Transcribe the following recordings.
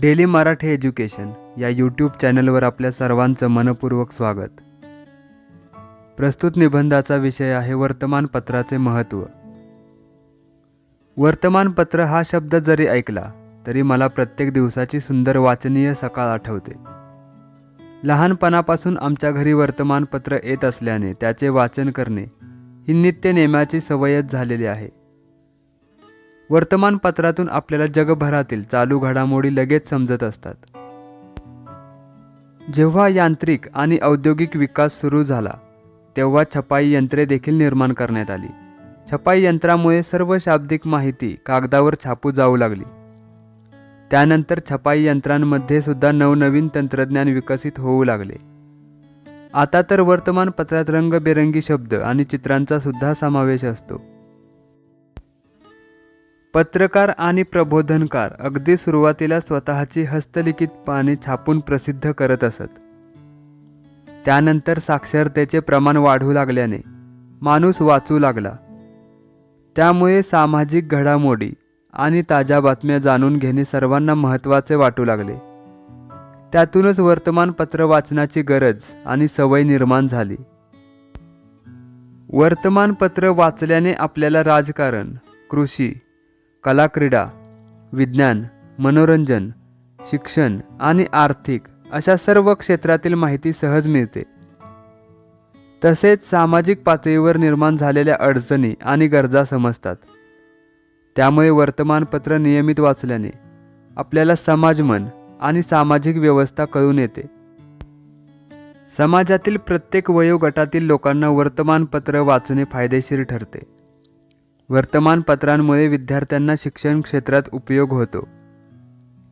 Daily Marathi education या YouTube चॅनलवर आपल्या सर्वांचं मनपूर्वक स्वागत. प्रस्तुत निबंधाचा विषय आहे वर्तमानपत्राचे महत्त्व. वर्तमानपत्र हा शब्द जरी ऐकला तरी मला प्रत्येक दिवसाची सुंदर वाचनीय सकाळ आठवते. लहानपणापासून आमच्या घरी वर्तमानपत्र येत असल्याने त्याचे वाचन करणे ही नित्य नेमाची सवयच झालेली आहे. वर्तमानपत्रातून आपल्याला जगभरातील चालू घडामोडी लगेच समजत असतात. जेव्हा यांत्रिक आणि औद्योगिक विकास सुरू झाला तेव्हा छपाई यंत्रे देखील निर्माण करण्यात आली. छपाई यंत्रामुळे सर्व शाब्दिक माहिती कागदावर छापू जाऊ लागली. त्यानंतर छपाई यंत्रांमध्ये सुद्धा नवनवीन तंत्रज्ञान विकसित होऊ लागले. आता तर वर्तमानपत्रात रंगबेरंगी शब्द आणि चित्रांचा सुद्धा समावेश असतो. पत्रकार आणि प्रबोधनकार अगदी सुरुवातीला स्वतःची हस्तलिखित पाने छापून प्रसिद्ध करत असत. त्यानंतर साक्षरतेचे प्रमाण वाढू लागल्याने माणूस वाचू लागला. त्यामुळे सामाजिक घडामोडी आणि ताज्या बातम्या जाणून घेणे सर्वांना महत्त्वाचे वाटू लागले. त्यातूनच वर्तमानपत्र वाचनाची गरज आणि सवय निर्माण झाली. वर्तमानपत्र वाचल्याने आपल्याला राजकारण कृषी कलाक्रीडा विज्ञान मनोरंजन शिक्षण आणि आर्थिक अशा सर्व क्षेत्रातील माहिती सहज मिळते. तसेच सामाजिक पातळीवर निर्माण झालेल्या अडचणी आणि गरजा समजतात. त्यामुळे वर्तमानपत्र नियमित वाचल्याने आपल्याला समाजमन आणि सामाजिक व्यवस्था कळून येते. समाजातील प्रत्येक वयोगटातील लोकांना वर्तमानपत्र वाचणे फायदेशीर ठरते. वर्तमानपत्रांमुळे विद्यार्थ्यांना शिक्षण क्षेत्रात उपयोग होतो.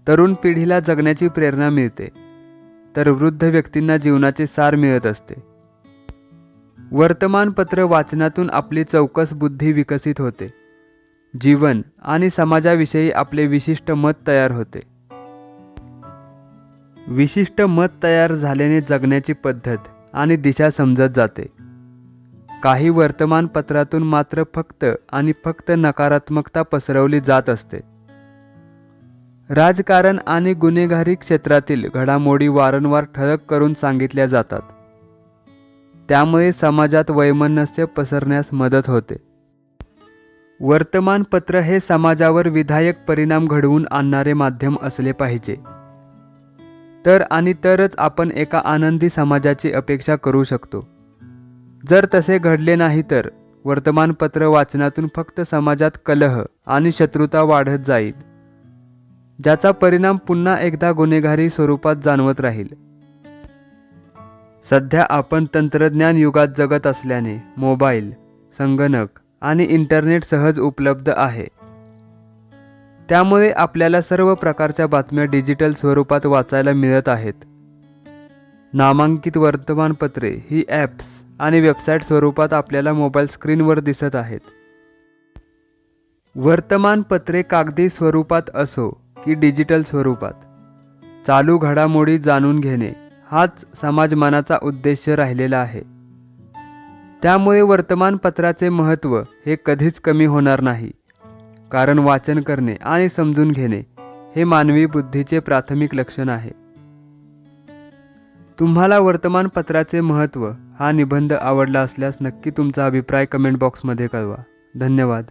तरुण पिढीला जगण्याची प्रेरणा मिळते तर वृद्ध व्यक्तींना जीवनाचे सार मिळत असते. वर्तमानपत्र वाचनातून आपली चौकस बुद्धी विकसित होते. जीवन आणि समाजाविषयी आपले विशिष्ट मत तयार होते. विशिष्ट मत तयार झाल्याने जगण्याची पद्धत आणि दिशा समजत जाते. काही वर्तमानपत्रातून मात्र फक्त आणि फक्त नकारात्मकता पसरवली जात असते. राजकारण आणि गुन्हेगारी क्षेत्रातील घडामोडी वारंवार ठळक करून सांगितल्या जातात. त्यामुळे समाजात वैमनस्य पसरण्यास मदत होते. वर्तमानपत्र हे समाजावर विधायक परिणाम घडवून आणणारे माध्यम असले पाहिजे. तर आणि तरच आपण एका आनंदी समाजाची अपेक्षा करू शकतो. जर तसे घडले नाही तर वर्तमानपत्र वाचनातून फक्त समाजात कलह आणि शत्रुता वाढत जाईल ज्याचा परिणाम पुन्हा एकदा गुन्हेगारी स्वरूपात जाणवत राहील. सध्या आपण तंत्रज्ञान युगात जगत असल्याने मोबाईल संगणक आणि इंटरनेट सहज उपलब्ध आहे. त्यामुळे आपल्याला सर्व प्रकारच्या बातम्या डिजिटल स्वरूपात वाचायला मिळत आहेत. नामांकित वर्तमानपत्रे ही ॲप्स आणि वेबसाईट स्वरूपात आपल्याला मोबाईल स्क्रीनवर दिसत आहेत. वर्तमानपत्रे कागदी स्वरूपात असो की डिजिटल स्वरूपात चालू घडामोडी जाणून घेणे हाच समाजमानाचा उद्देश राहिलेला आहे. त्यामुळे वर्तमानपत्राचे महत्त्व हे कधीच कमी होणार नाही कारण वाचन करणे आणि समजून घेणे हे मानवी बुद्धीचे प्राथमिक लक्षण आहे. तुम्हाला वर्तमानपत्राचे महत्त्व हा निबंध आवडला असल्यास नक्की तुमचा अभिप्राय कमेंट बॉक्समध्ये कळवा. धन्यवाद.